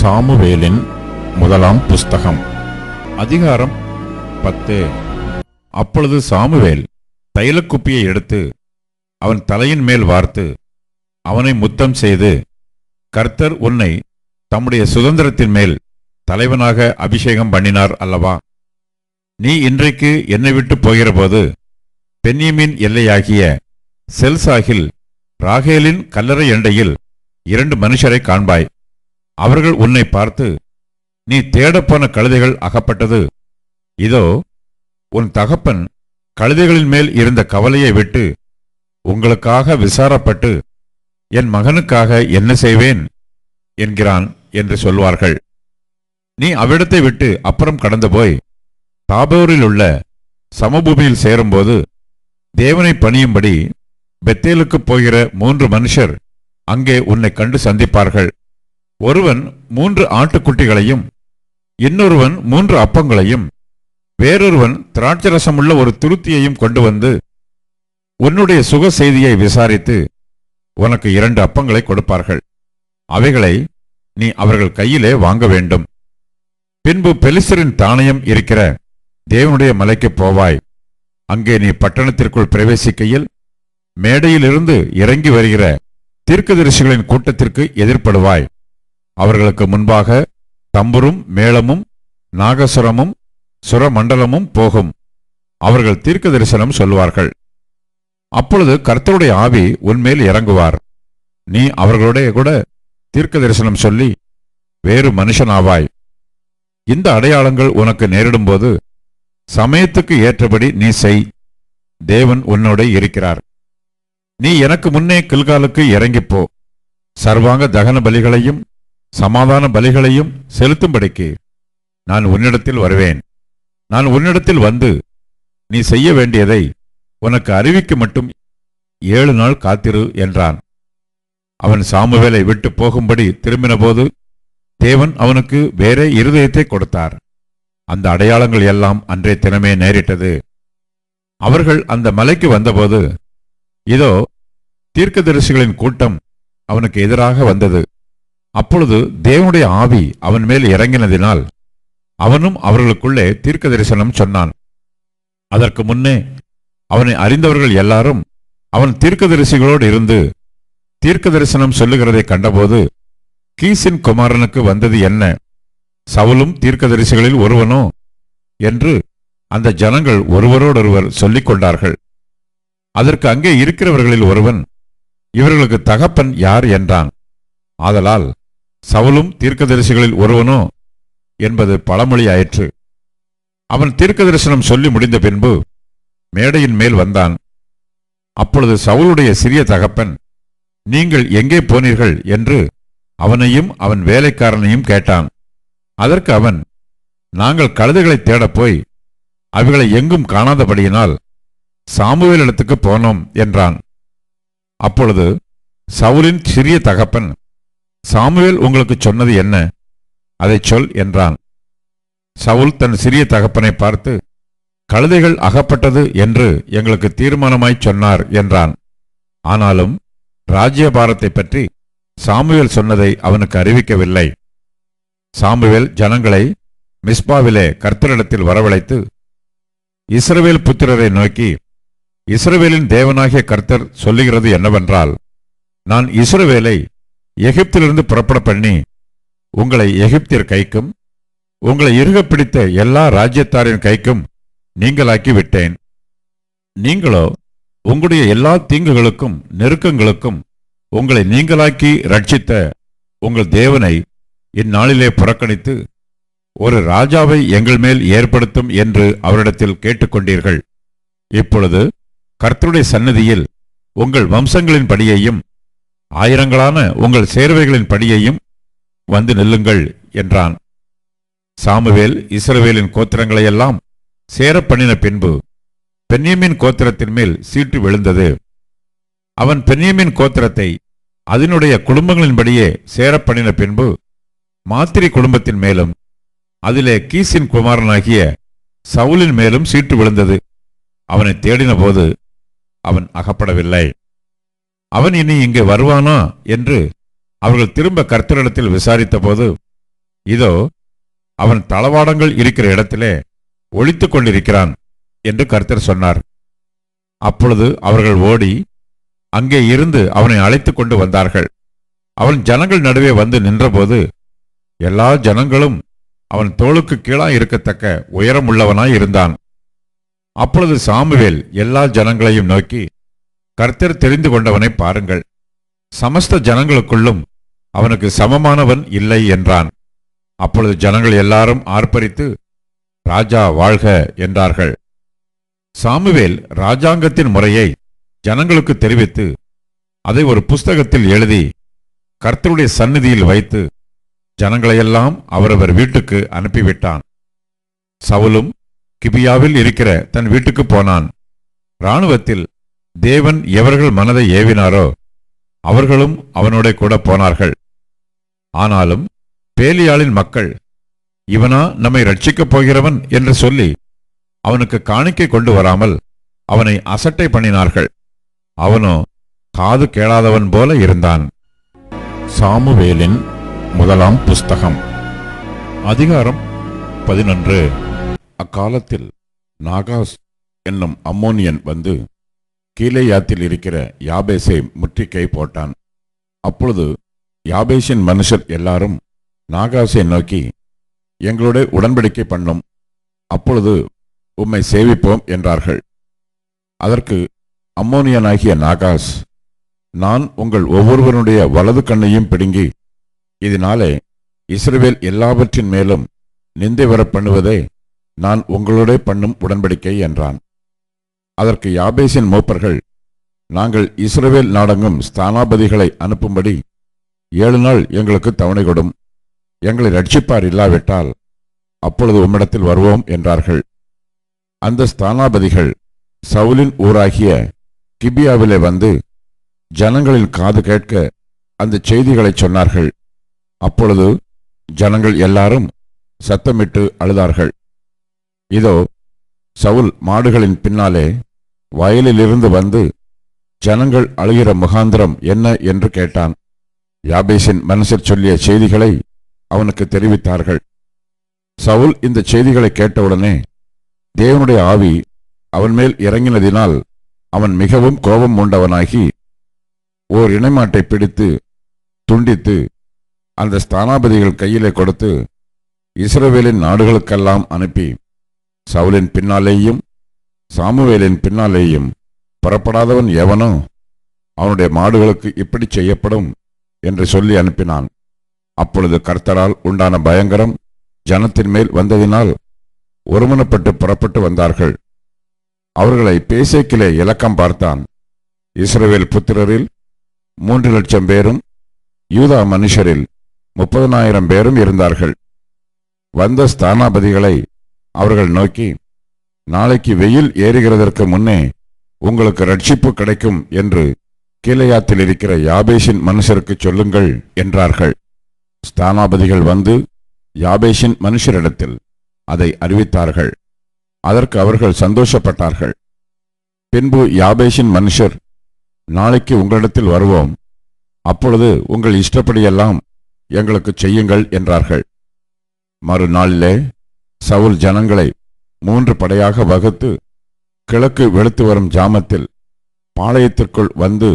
சாமுவேலின் முதலாம் புஸ்தகம் அதிகாரம் பத்து. அப்பொழுது சாமுவேல் தைலக்குப்பியை எடுத்து அவன் தலையின் மேல் வார்த்து அவனை முத்தம் செய்து கர்த்தர் உன்னை தம்முடைய சுதந்திரத்தின் மேல் தலைவனாக அபிஷேகம் பண்ணினார் அல்லவா? நீ இன்றைக்கு என்னை விட்டு போகிறபோது பென்யமின் எல்லையாகிய செல்சாகில் ராகேலின் கல்லறை எண்டையில் இரண்டு மனுஷரை காண்பாய். அவர்கள் உன்னை பார்த்து நீ தேடப்போன கழுதைகள் அகப்பட்டது. இதோ உன் தகப்பன் கழுதைகளின் மேல் இருந்த கவலையை விட்டு உங்களுக்காக விசாரப்பட்டு என் மகனுக்காக என்ன செய்வேன்? என்கிறான் என்று சொல்வார்கள். நீ அவ்விடத்தை விட்டு அப்புறம் கடந்து போய் தாபோரில் உள்ள சமபூமியில் சேரும்போது தேவனை பணியும்படி பெத்தேலுக்கு போகிற மூன்று மனுஷர் அங்கே உன்னை கண்டு சந்திப்பார்கள். ஒருவன் மூன்று ஆட்டுக்குட்டிகளையும் இன்னொருவன் மூன்று அப்பங்களையும் வேறொருவன் திராட்சரசமுள்ள ஒரு துருத்தியையும் கொண்டு வந்து உன்னுடைய சுக செய்தியை விசாரித்து உனக்கு இரண்டு அப்பங்களை கொடுப்பார்கள். அவைகளை நீ அவர்கள் கையிலே வாங்க வேண்டும். பின்பு பெலிசரின் தானியம் இருக்கிற தேவனுடைய மலைக்கு போவாய். அங்கே நீ பட்டணத்திற்குள் பிரவேசிக்கையில் மேடையிலிருந்து இறங்கி வருகிற தீர்க்கதரிசிகளின் கூட்டத்திற்கு எதிர்ப்படுவாய் அவர்களுக்கு முன்பாக தம்புரும் மேளமும் நாகசுரமும் சுரமண்டலமும் போகும். அவர்கள் தீர்க்க தரிசனம் சொல்வார்கள் அப்பொழுது கர்த்தருடைய ஆவி உன்மேல் இறங்குவார். நீ அவர்களுடைய கூட தீர்க்க தரிசனம் சொல்லி வேறு மனுஷனாவாய். இந்த அடையாளங்கள் உனக்கு நேரிடும்போது சமயத்துக்கு ஏற்றபடி நீ செய். தேவன் உன்னோட இருக்கிறார். நீ எனக்கு முன்னே கில்காலுக்கு இறங்கிப்போ. சர்வாங்க தகன பலிகளையும் சமாதான பலிகளையும் செலுத்தும்படிக்கு நான் உன்னிடத்தில் வருவேன். நான் உன்னிடத்தில் வந்து நீ செய்ய வேண்டியதை உனக்கு அறிவிக்க மட்டும் ஏழு நாள் காத்திரு என்றான். அவன் சாமுவேலை விட்டு போகும்படி திரும்பினபோது தேவன் அவனுக்கு வேறே இருதயத்தை கொடுத்தார். அந்த அடையாளங்கள் எல்லாம் அன்றே தினமே நேரிட்டது. அவர்கள் அந்த மலைக்கு வந்தபோது இதோ தீர்க்கதரிசிகளின் கூட்டம் அவனுக்கு எதிராக வந்தது. அப்பொழுது தேவனுடைய ஆவி அவன் மேல் இறங்கினதினால் அவனும் அவர்களுக்குள்ளே தீர்க்க தரிசனம் சொன்னான். அதற்கு முன்னே அவனை அறிந்தவர்கள் எல்லாரும் அவன் தீர்க்கதரிசிகளோடு இருந்து தீர்க்க தரிசனம் சொல்லுகிறதை கண்டபோது கீசின் குமாரனுக்கு வந்தது என்ன? சவுலும் தீர்க்கதரிசிகளில் ஒருவனோ? என்று அந்த ஜனங்கள் ஒருவரோடொருவர் சொல்லிக் கொண்டார்கள். அதற்கு அங்கே இருக்கிறவர்களில் ஒருவன் இவர்களுக்கு தகப்பன் யார்? என்றான். ஆதலால் சவுலும் தீர்க்கதரிசிகளில் ஒருவனோ? என்பது பழமொழி ஆயிற்று அவன் தீர்க்க தரிசனம் சொல்லி முடிந்த பின்பு மேடையின் மேல் வந்தான். அப்பொழுது சவுளுடைய சிறிய தகப்பன் நீங்கள் எங்கே போனீர்கள்? என்று அவனையும் அவன் வேலைக்காரனையும் கேட்டான். அதற்கு அவன் நாங்கள் கழுதைகளை தேடப் போய் அவைகளை எங்கும் காணாதபடியினால் சாமுவேல் இடத்துக்கு போனோம் என்றான். அப்பொழுது சவுலின் சிறிய தகப்பன் சாமுவேல் உங்களுக்கு சொன்னது என்ன? அதைச் சொல் என்றான். சவுல் தன் சிறிய தகப்பனை பார்த்து கழுதைகள் அகப்பட்டது என்று எங்களுக்கு தீர்மானமாய்ச் சொன்னார் என்றான். ஆனாலும் ராஜ்யபாரத்தை பற்றி சாமுவேல் சொன்னதை அவனுக்கு அறிவிக்கவில்லை. சாமுவேல் ஜனங்களை மிஸ்பாவிலே கர்த்தரிடத்தில் வரவழைத்து இஸ்ரவேல் புத்திரரை நோக்கி இஸ்ரவேலின் தேவனாகிய கர்த்தர் சொல்லுகிறது என்னவென்றால் நான் இஸ்ரவேலை எகிப்திலிருந்து புறப்பட பண்ணி உங்களை எகிப்தியர் கைக்கும் உங்களை இருக பிடித்த எல்லா ராஜ்யத்தாரின் கைக்கும் நீங்களாக்கி விட்டேன். நீங்களோ உங்களுடைய எல்லா தீங்குகளுக்கும் நெருக்கங்களுக்கும் உங்களை நீங்களாக்கி ரட்சித்த உங்கள் தேவனை இந்நாளிலே புறக்கணித்து ஒரு ராஜாவை எங்கள் மேல் ஏற்படுத்தும் என்று அவரிடத்தில் கேட்டுக்கொண்டீர்கள். இப்பொழுது கர்த்தருடைய சன்னதியில் உங்கள் வம்சங்களின் படியையும் ஆயிரங்களான உங்கள் சேர்வைகளின் படியையும் வந்து நில்லுங்கள் என்றான். சாமுவேல் இஸ்ரவேலின் கோத்திரங்களையெல்லாம் சேர பண்ணின பின்பு பென்யமின் கோத்திரத்தின் மேல் சீட்டு விழுந்தது. அவன் பென்யமின் கோத்திரத்தை அதனுடைய குடும்பங்களின்படியே சேரப்பண்ணின பின்பு மாத்திரி குடும்பத்தின் மேலும் அதிலே கீசின் குமாரனாகிய சவுலின் மேலும் சீட்டு விழுந்தது. அவனை தேடினபோது அவன் அகப்படவில்லை. அவன் இனி இங்கே வருவானா என்று அவர்கள் திரும்ப கர்த்தரிடத்தில் விசாரித்தபோது இதோ அவன் தளவாடங்கள் இருக்கிற இடத்திலே ஒளித்துக் கொண்டிருக்கிறான் என்று கர்த்தர் சொன்னார். அப்பொழுது அவர்கள் ஓடி அங்கே இருந்து அவனை அழைத்துக் கொண்டு வந்தார்கள். அவன் ஜனங்கள் நடுவே வந்து நின்றபோது எல்லா ஜனங்களும் அவன் தோளுக்கு கீழாய் இருக்கத்தக்க உயரமுள்ளவனாய் இருந்தான். அப்பொழுது சாமுவேல் எல்லா ஜனங்களையும் நோக்கி கர்த்தர் தெரிந்து கொண்டவனை பாருங்கள். சமஸ்த ஜனங்களுக்குள்ளும் அவனுக்கு சமமானவன் இல்லை என்றான். அப்பொழுது ஜனங்கள் எல்லாரும் ஆர்ப்பரித்து ராஜா வாழ்க என்றார்கள். சாமுவேல் ராஜாங்கத்தின் முறையை ஜனங்களுக்கு தெரிவித்து அதை ஒரு புஸ்தகத்தில் எழுதி கர்த்தருடைய சந்நிதியில் வைத்து ஜனங்களையெல்லாம் அவரவர் வீட்டுக்கு அனுப்பிவிட்டான். சவுலும் கிபியாவில் இருக்கிற தன் வீட்டுக்கு போனான். இராணுவத்தில் தேவன் எவர்கள் மனதை ஏவினாரோ அவர்களும் அவனோட கூட போனார்கள். ஆனாலும் பேலியாளின் மக்கள் இவனா நம்மை ரட்சிக்கப் போகிறவன்? என்று சொல்லி அவனுக்கு காணிக்கை கொண்டு வராமல் அவனை அசட்டை பண்ணினார்கள். அவனோ காது கேளாதவன் போல இருந்தான். சாமுவேலின் முதலாம் புஸ்தகம் அதிகாரம் பதினொன்று. அக்காலத்தில் நாகாஸ் என்னும் அம்மோனியன் வந்து கீழேயாத்தில் இருக்கிற யாபேசை முற்றுகை போட்டான். அப்பொழுது யாபேஷின் மனுஷர் எல்லாரும் நாகாசை நோக்கி எங்களோட உடன்படிக்கை பண்ணும். அப்பொழுது உம்மை சேவிப்போம் என்றார்கள். அதற்கு அம்மோனியனாகிய நாகாஸ் நான் உங்கள் ஒவ்வொருவருடைய வலது கண்ணையும் பிடுங்கி இதனாலே இஸ்ரேல் எல்லாவற்றின் மேலும் நிந்தை வர பண்ணுவதே நான் உங்களோட பண்ணும் உடன்படிக்கை என்றான். அதற்கு யாபேசின் மூப்பர்கள் நாங்கள் இஸ்ரேல் நாடெங்கும் ஸ்தானாபதிகளை அனுப்பும்படி ஏழு நாள் எங்களுக்கு தவணை கொடும். எங்களை ரட்சிப்பார் இல்லாவிட்டால் அப்பொழுது உம்மிடத்தில் வருவோம் என்றார்கள். அந்த ஸ்தானாபதிகள் சவுலின் ஊராகிய கிபியாவிலே வந்து ஜனங்களின் காது கேட்க அந்த செய்திகளைச் சொன்னார்கள். அப்பொழுது ஜனங்கள் எல்லாரும் சத்தமிட்டு அழுதார்கள். இதோ சவுல் மாடுகளின் பின்னாலே வயலிலிருந்து வந்து ஜனங்கள் அழுகிற முகாந்திரம் என்ன என்று கேட்டான். யாபேசின் மனசில் சொல்லிய செய்திகளை அவனுக்கு தெரிவித்தார்கள். சவுல் இந்த செய்திகளை கேட்டவுடனே தேவனுடைய ஆவி அவன் மேல் இறங்கினதினால் அவன் மிகவும் கோபம் உண்டவனாகி ஓர் இணைமாட்டை பிடித்து துண்டித்து அந்த ஸ்தானாபதிகள் கையிலே கொடுத்து இஸ்ரவேலின் நாடுகளுக்கெல்லாம் அனுப்பி சவுலின் பின்னாலேயும் சாமுவேலின் பின்னாலேயும் புறப்படாதவன் எவனோ அவனுடைய மாடுகளுக்கு இப்படி செய்யப்படும் என்று சொல்லி அனுப்பினான். அப்பொழுது கர்த்தரால் உண்டான பயங்கரம் ஜனத்தின் மேல் வந்ததினால் ஒருமனப்பட்டு புறப்பட்டு வந்தார்கள். அவர்களை பேசேக்கிலே இலக்கம் பார்த்தான். இஸ்ரேல் புத்திரரில் மூன்று லட்சம் பேரும் யூதா மனுஷரில் முப்பதனாயிரம் பேரும் இருந்தார்கள். வந்த ஸ்தானாபதிகளை அவர்கள் நோக்கி நாளைக்கு வெயில் ஏறுகிறதற்கு முன்னே உங்களுக்கு ரட்சிப்பு கிடைக்கும் என்று கீழையாத்தில் இருக்கிற யாபேஷின் மனுஷருக்கு சொல்லுங்கள் என்றார்கள். ஸ்தானாபதிகள் வந்து யாபேஷின் மனுஷரிடத்தில் அதை அறிவித்தார்கள். அதற்கு அவர்கள் சந்தோஷப்பட்டார்கள். பின்பு யாபேஷின் மனுஷர் நாளைக்கு உங்களிடத்தில் வருவோம். அப்பொழுது உங்கள் இஷ்டப்படியெல்லாம் எங்களுக்கு செய்யுங்கள் என்றார்கள். மறுநாளிலே சவுல் ஜனங்களை மூன்று படையாக வகுத்து கிழக்கு வெளுத்து வரும் ஜாமத்தில் பாளையத்திற்குள் வந்து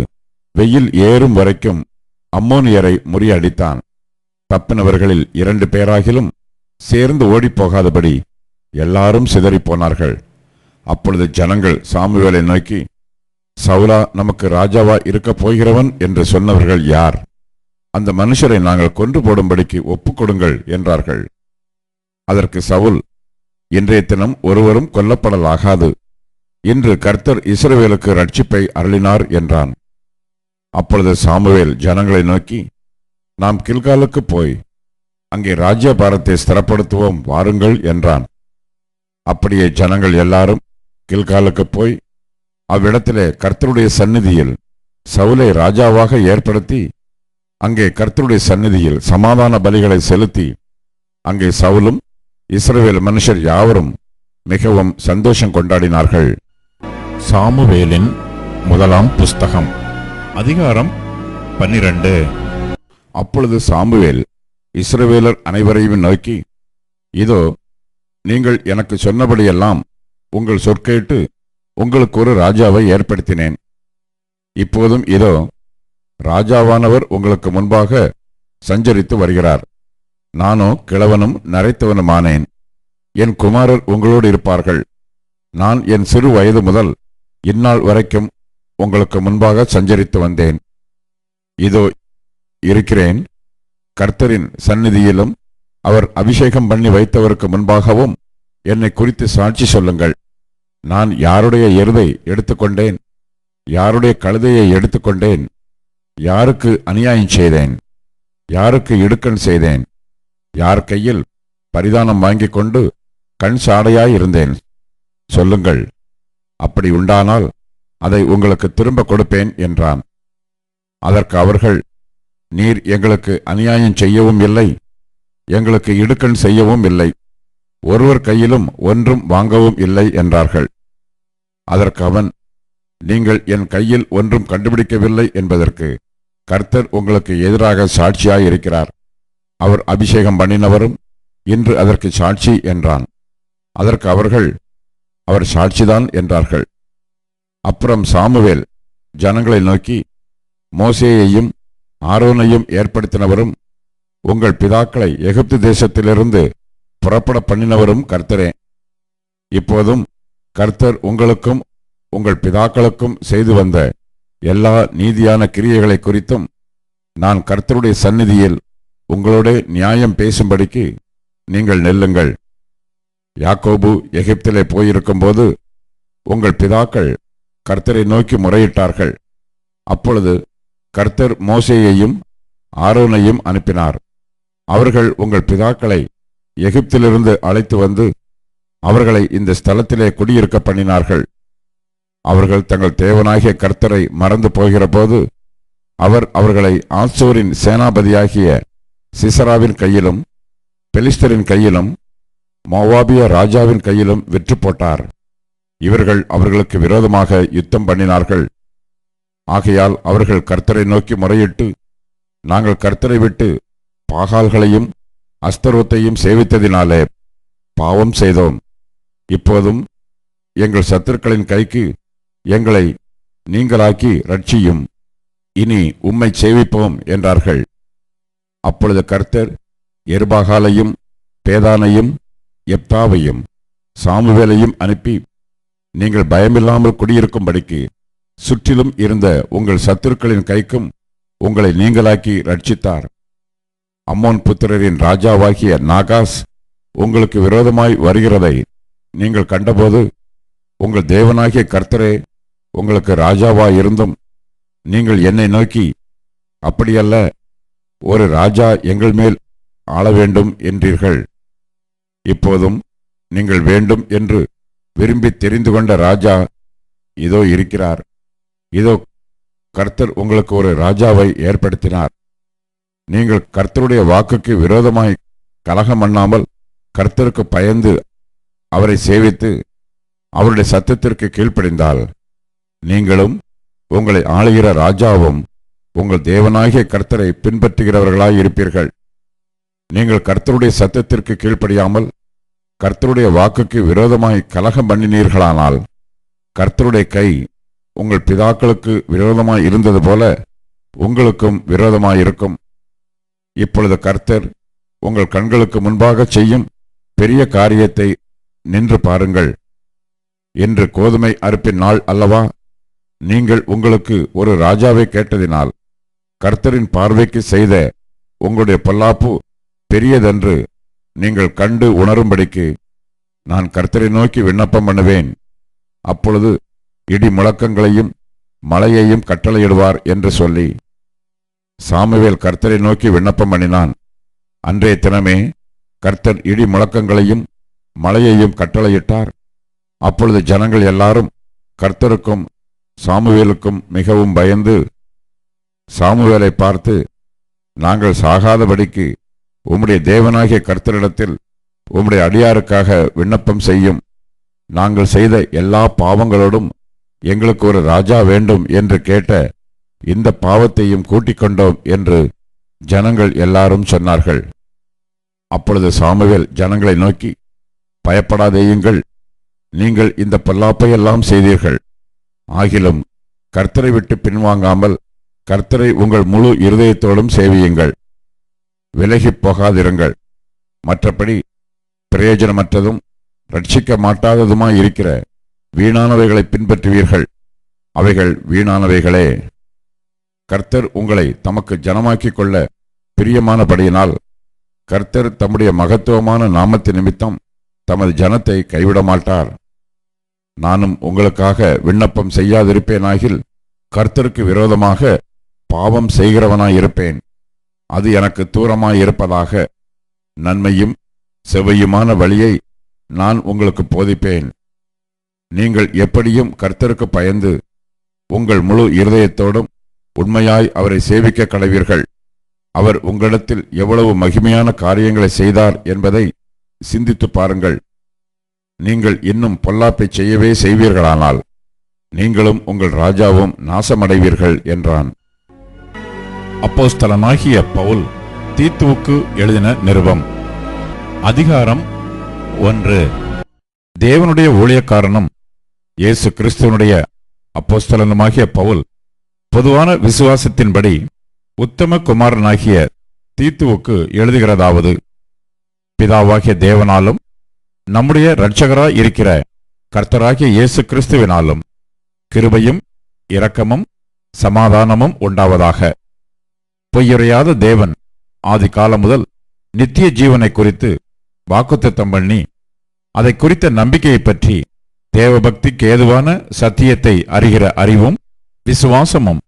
வெயில் ஏறும் வரைக்கும் அம்மோனியரை முறியடித்தான். தப்பினவர்களில் இரண்டு பேராகிலும் சேர்ந்து ஓடிப்போகாதபடி எல்லாரும் சிதறிப் போனார்கள். அப்பொழுது ஜனங்கள் சாமுவேலை நோக்கி சவுலா நமக்கு ராஜாவா இருக்கப் போகிறவன்? என்று சொன்னவர்கள் யார்? அந்த மனுஷரை நாங்கள் கொன்று போடும்படிக்கு ஒப்புக்கொடுங்கள் என்றார்கள். அதற்கு சவுல் இன்றைய தினம் ஒருவரும் கொல்லப்படலாகாது. இன்று கர்த்தர் இஸ்ரவேலுக்கு ரட்சிப்பை அருளினார் என்றான். அப்பொழுது சாமுவேல் ஜனங்களை நோக்கி நாம் கில்காலுக்கு போய் அங்கே ராஜ்யபாரத்தை ஸ்திரப்படுத்துவோம் வாருங்கள் என்றான். அப்படியே ஜனங்கள் எல்லாரும் கில்காலுக்கு போய் அவ்விடத்திலே கர்த்தருடைய சந்நிதியில் சவுலை ராஜாவாக ஏற்படுத்தி அங்கே கர்த்தருடைய சந்நிதியில் சமாதான பலிகளை செலுத்தி அங்கே சவுலும் இஸ்ரவேல் மனுஷர் யாவரும் மிகவும் சந்தோஷம் கொண்டாடினார்கள். சாமுவேலின் முதலாம் புஸ்தகம் அதிகாரம் பன்னிரண்டு. அப்பொழுது சாமுவேல் இஸ்ரவேலர் அனைவரையும் நோக்கி இதோ நீங்கள் எனக்கு சொன்னபடியெல்லாம் உங்கள் சொற்கேட்டு உங்களுக்கு ஒரு ராஜாவை ஏற்படுத்தினேன். இப்போதும் இதோ ராஜாவானவர் உங்களுக்கு முன்பாக சஞ்சரித்து வருகிறார். நானோ கிழவனும் நரைத்தவனுமானேன். என் குமாரர் உங்களோடு இருப்பார்கள். நான் என் சிறு வயது முதல் இந்நாள் வரைக்கும் உங்களுக்கு முன்பாக சஞ்சரித்து வந்தேன். இதோ இருக்கிறேன். கர்த்தரின் சந்நிதியிலும் அவர் அபிஷேகம் பண்ணி வைத்தவருக்கு முன்பாகவும் என்னை குறித்து சாட்சி சொல்லுங்கள். நான் யாருடைய எருதை எடுத்துக்கொண்டேன்? யாருடைய கழுதையை எடுத்துக்கொண்டேன்? யாருக்கு அநியாயம் செய்தேன்? யாருக்கு இடுக்கண் செய்தேன்? யார் கையில் பரிதானம் வாங்கிக் கொண்டு கண் சாடையாய் இருந்தேன்? சொல்லுங்கள். அப்படி உண்டானால் அதை உங்களுக்கு திரும்ப கொடுப்பேன் என்றான். அதற்கு அவர்கள் நீர் எங்களுக்கு அநியாயம் செய்யவும் இல்லை. எங்களுக்கு இடுக்கண் செய்யவும் இல்லை. ஒருவர் கையிலும் ஒன்றும் வாங்கவும் இல்லை என்றார்கள். அதற்கு அவன் நீங்கள் என் கையில் ஒன்றும் கண்டுபிடிக்கவில்லை என்பதற்கு கர்த்தர் உங்களுக்கு எதிராக சாட்சியாய் இருக்கிறார் அவர் அபிஷேகம் பண்ணினவரும் இன்று அதற்கு சாட்சி என்றான். அதற்கு அவர்கள் அவர் சாட்சிதான் என்றார்கள். அப்புறம் சாமுவேல் ஜனங்களை நோக்கி மோசேயையும் ஆரோனையும் ஏற்படுத்தினவரும் உங்கள் பிதாக்களை எகிப்து தேசத்திலிருந்து புறப்பட பண்ணினவரும் கர்த்தரே. இப்போதும் கர்த்தர் உங்களுக்கும் உங்கள் பிதாக்களுக்கும் செய்து வந்த எல்லா நீதியான கிரியைகளை குறித்தும் நான் கர்த்தருடைய சந்நிதியில் உங்களோட நியாயம் பேசும்படிக்கு நீங்கள் நெல்லுங்கள். யாக்கோபு எகிப்திலே போயிருக்கும்போது உங்கள் பிதாக்கள் கர்த்தரை நோக்கி முறையிட்டார்கள். அப்பொழுது கர்த்தர் மோசேயையும் ஆரோனையும் அனுப்பினார். அவர்கள் உங்கள் பிதாக்களை எகிப்திலிருந்து அழைத்து வந்து அவர்களை இந்த ஸ்தலத்திலே குடியிருக்க பண்ணினார்கள். அவர்கள் தங்கள் தேவனாகிய கர்த்தரை மறந்து போகிறபோது அவர் அவர்களை ஆசூரின் சேனாபதியாகிய சிசராவின் கையிலும் பெலிஸ்தரின் கையிலும் மோவாபிய ராஜாவின் கையிலும் விற்று போட்டார். இவர்கள் அவர்களுக்கு விரோதமாக யுத்தம் பண்ணினார்கள். ஆகையால் அவர்கள் கர்த்தரை நோக்கி முறையிட்டு நாங்கள் கர்த்தரை விட்டு பாகால்களையும் அஸ்தரோத்தையும் சேவித்ததினாலே பாவம் செய்தோம். இப்போதும் எங்கள் சத்துருக்களின் கைக்கு எங்களை நீங்களாக்கி ரட்சியும் இனி உம்மை சேவிப்போம் என்றார்கள். அப்பொழுது கர்த்தர் எருபாகாலையும் பேதானையும் எப்தாவையும் சாமுவேலையும் அனுப்பி நீங்கள் பயமில்லாமல் குடியிருக்கும்படிக்கு சுற்றிலும் இருந்த உங்கள் சத்துருக்களின் கைக்கும் உங்களை நீங்களாக்கி ரட்சித்தார் அம்மோன் புத்திரரின் ராஜாவாகிய நாகாஸ் உங்களுக்கு விரோதமாய் வருகிறதை நீங்கள் கண்டபோது உங்கள் தேவனாகிய கர்த்தரே உங்களுக்கு ராஜாவாய் இருந்தும் நீங்கள் என்னை நோக்கி அப்படியல்ல ஒரு ராஜா எங்கள் மேல் ஆள வேண்டும் என்றீர்கள். இப்போதும் நீங்கள் வேண்டும் என்று விரும்பி தெரிந்து கொண்ட ராஜா இதோ இருக்கிறார். இதோ கர்த்தர் உங்களுக்கு ஒரு ராஜாவை ஏற்படுத்தினார். நீங்கள் கர்த்தருடைய வாக்குக்கு விரோதமாய் கலகம் பண்ணாமல் கர்த்தருக்கு பயந்து அவரை சேவித்து அவருடைய சத்தத்திற்கு கீழ்ப்படிந்தால் நீங்களும் உங்களை ஆளுகிற ராஜாவும் உங்கள் தேவனாகிய கர்த்தரை பின்பற்றுகிறவர்களாய் இருப்பீர்கள். நீங்கள் கர்த்தருடைய சத்தத்திற்கு கீழ்ப்படியாமல் கர்த்தருடைய வாக்குக்கு விரோதமாய் கலகம் பண்ணினீர்களானால் கர்த்தருடைய கை உங்கள் பிதாக்களுக்கு விரோதமாய் இருந்தது போல உங்களுக்கும் விரோதமாய் இருக்கும் இப்பொழுது கர்த்தர் உங்கள் கண்களுக்கு முன்பாக செய்யும் பெரிய காரியத்தை நின்று பாருங்கள். என்று கோதுமை அறுப்பின் நாள் அல்லவா? நீங்கள் உங்களுக்கு ஒரு ராஜாவை கேட்டதினால் கர்த்தரின் பார்வைக்கு செய்த உங்களுடைய பொல்லாப்பு பெரியதென்று நீங்கள் கண்டு உணரும்படிக்கு நான் கர்த்தரை நோக்கி விண்ணப்பம் பண்ணுவேன். அப்பொழுது இடி முழக்கங்களையும் மலையையும் கட்டளையிடுவார் என்று சொல்லி சாமுவேல் கர்த்தரை நோக்கி விண்ணப்பம் பண்ணினான். அன்றைய தினமே கர்த்தர் இடி முழக்கங்களையும் மலையையும் கட்டளையிட்டார். அப்பொழுது ஜனங்கள் எல்லாரும் கர்த்தருக்கும் சாமுவேலுக்கும் மிகவும் பயந்து சாமுவேலை பார்த்து நாங்கள் சாகாதபடிக்கு உம்முடைய தேவனாகிய கர்த்தரிடத்தில் உம்முடைய அடியாருக்காக விண்ணப்பம் செய்யும். நாங்கள் செய்த எல்லா பாவங்களோடும் எங்களுக்கு ஒரு ராஜா வேண்டும் என்று கேட்ட இந்த பாவத்தையும் கூட்டிக் கொண்டோம் என்று ஜனங்கள் எல்லாரும் சொன்னார்கள். அப்பொழுது சாமுவேல் ஜனங்களை நோக்கி பயப்படாதேயுங்கள் நீங்கள் இந்த பொல்லாப்பையெல்லாம் செய்தீர்கள். ஆகிலும் கர்த்தரை விட்டு பின்வாங்காமல் கர்த்தரை உங்கள் முழு இருதயத்தோடும் சேவியுங்கள். விலகிப் போகாதிருங்கள். மற்றபடி பிரயோஜனமற்றதும் ரட்சிக்க மாட்டாததுமாய் இருக்கிற வீணானவைகளை பின்பற்றுவீர்கள். அவைகள் வீணானவைகளே. கர்த்தர் உங்களை தமக்கு ஜனமாக்கிக் கொள்ள பிரியமானபடியினால் கர்த்தர் தம்முடைய மகத்துவமான நாமத்து நிமித்தம் தமது ஜனத்தை கைவிட மாட்டார் நானும் உங்களுக்காக விண்ணப்பம் செய்யாதிருப்பேனாகில் கர்த்தருக்கு விரோதமாக பாவம் செய்கிறவனாயிருப்பேன். அது எனக்கு தூரமாயிருப்பதாக நன்மையும் செவ்வையுமான வழியை நான் உங்களுக்கு போதிப்பேன். நீங்கள் எப்படியும் கர்த்தருக்கு பயந்து உங்கள் முழு இருதயத்தோடும் உண்மையாய் அவரை சேவிக்க கடவீர்கள். அவர் உங்களிடத்தில் எவ்வளவு மகிமையான காரியங்களை செய்தார் என்பதை சிந்தித்து பாருங்கள். நீங்கள் இன்னும் பொல்லாப்பை செய்யவே செய்வீர்களானால் நீங்களும் உங்கள் ராஜாவும் நாசமடைவீர்கள் என்றான். அப்போஸ்தலனாகிய பவுல் தீத்துவுக்கு எழுதின நிருபம். அதிகாரம் ஒன்று. தேவனுடைய ஊழியக்காரனும் இயேசு கிறிஸ்துவனுடைய அப்போஸ்தலனுமாகிய பவுல் பொதுவான விசுவாசத்தின்படி உத்தம குமாரனாகிய தீத்துவுக்கு எழுதுகிறதாவது பிதாவாகிய தேவனாலும் நம்முடைய இரட்சகராய் இருக்கிற கர்த்தராகிய இயேசு கிறிஸ்துவினாலும் கிருபையும் இரக்கமும் சமாதானமும் உண்டாவதாக. பொய்யுரையாத தேவன் ஆதி காலம் முதல் நித்திய ஜீவனை குறித்து வாக்குத்தத்தம் பண்ணி அதை குறித்த நம்பிக்கையை பற்றி தேவபக்திக்கு ஏதுவான சத்தியத்தை அறிகிற அறிவும் விசுவாசமும்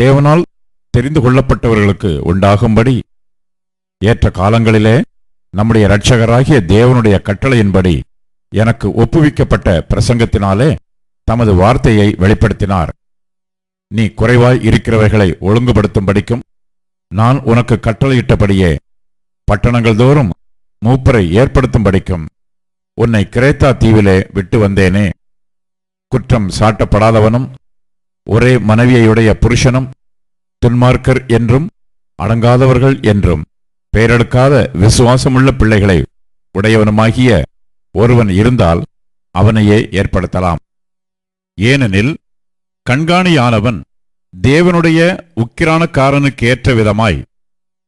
தேவனால் தெரிந்து கொள்ளப்பட்டவர்களுக்கு உண்டாகும்படி ஏற்ற காலங்களிலே நம்முடைய இரட்சகராகிய தேவனுடைய கட்டளையின்படி எனக்கு ஒப்புவிக்கப்பட்ட பிரசங்கத்தினாலே தமது வார்த்தையை வெளிப்படுத்தினார். நீ குறைவாய் இருக்கிறவைகளை ஒழுங்குபடுத்தும்படிக்கும் நான் உனக்கு கட்டளையிட்டபடியே பட்டணங்கள் தோறும் மூப்பரை ஏற்படுத்தும்படிக்கும் உன்னை கிரேத்தா தீவிலே விட்டு வந்தேனே. குற்றம் சாட்டப்படாதவனும் ஒரே மனைவியையுடைய புருஷனும் துன்மார்க்கர் என்றும் அடங்காதவர்கள் என்றும் பெயரெடுக்காத விசுவாசமுள்ள பிள்ளைகளை உடையவனுமாகிய ஒருவன் இருந்தால் அவனையே ஏற்படுத்தலாம். ஏனெனில் கண்காணியானவன் தேவனுடைய உக்கிரானக்காரனுக்கு ஏற்ற விதமாய்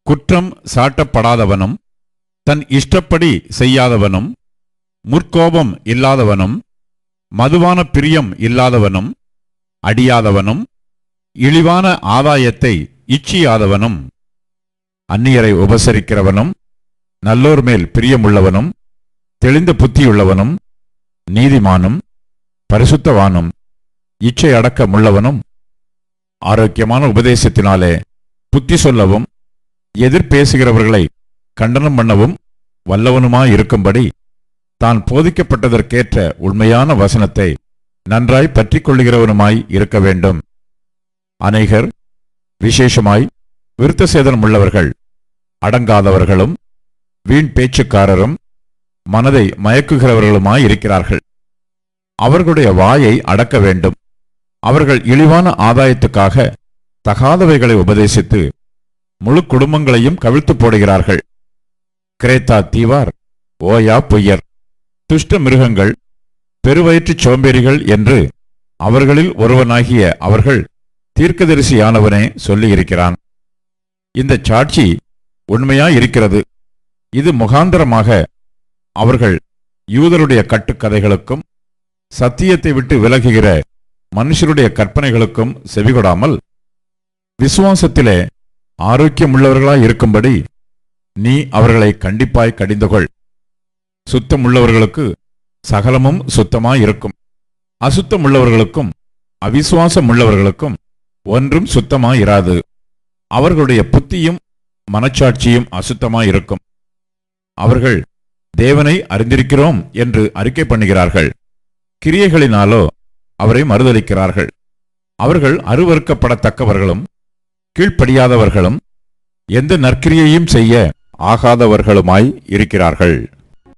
குற்றம் சாட்டப்படாதவனும் தன் இஷ்டப்படி செய்யாதவனும் முற்கோபம் இல்லாதவனும் மதுவான பிரியம் இல்லாதவனும் அடியாதவனும் இழிவான ஆதாயத்தை இச்சியாதவனும் அந்நியரை உபசரிக்கிறவனும் நல்லோர் மேல் பிரியமுள்ளவனும் தெளிந்த புத்தியுள்ளவனும் நீதிமானும் பரிசுத்தவானும் இச்சை அடக்கமுள்ளவனும் ஆரோக்கியமான உபதேசத்தினாலே புத்தி சொல்லவும் எதிர்பேசுகிறவர்களை கண்டனம் பண்ணவும் வல்லவனுமாயிருக்கும்படி தான் போதிக்கப்பட்டதற்கேற்ற உண்மையான வசனத்தை நன்றாய் பற்றிக் கொள்ளுகிறவனுமாய் இருக்க வேண்டும். அநேகர் விசேஷமாய் விருத்த சேதனம் உள்ளவர்கள் அடங்காதவர்களும் வீண் பேச்சுக்காரரும் மனதை மயக்குகிறவர்களுமாய் இருக்கிறார்கள். அவர்களுடைய வாயை அடக்க வேண்டும். அவர்கள் இழிவான ஆதாயத்துக்காக தகாதவைகளை உபதேசித்து முழு குடும்பங்களையும் கவிழ்த்து போடுகிறார்கள். கிரேத்தா தீவார் ஓயா பொய்யர் துஷ்ட மிருகங்கள் பெருவயிற்றுச் சோம்பேறிகள் என்று அவர்களில் ஒருவனாகிய அவர்கள் தீர்க்கதரிசியானவனே சொல்லியிருக்கிறான். இந்த சாட்சி உண்மையாயிருக்கிறது. இது முகாந்தரமாக அவர்கள் யூதருடைய கட்டுக்கதைகளுக்கும் சத்தியத்தை விட்டு விலகுகிற மனுஷருடைய கற்பனைகளுக்கும் செவிகொடாமல் விசுவாசத்திலே ஆரோக்கியமுள்ளவர்களாய் இருக்கும்படி நீ அவர்களை கண்டிப்பாய் கடிந்துகொள் சுத்தமுள்ளவர்களுக்கு சகலமும் சுத்தமாய் இருக்கும் அசுத்தமுள்ளவர்களுக்கும் அவிசுவாசம் உள்ளவர்களுக்கும் ஒன்றும் சுத்தமாயிராது. அவர்களுடைய புத்தியும் மனச்சாட்சியும் அசுத்தமாயிருக்கும். அவர்கள் தேவனை அறிந்திருக்கிறோம் என்று அறிக்கை பண்ணுகிறார்கள். கிரியைகளினாலோ அவரை மறுதளிக்கிறார்கள் அவர்கள் அருவறுக்கப்படத்தக்கவர்களும் கீழ்ப்படியாதவர்களும் எந்த நற்கிரியையும் செய்ய ஆகாதவர்களுமாய் இருக்கிறார்கள்.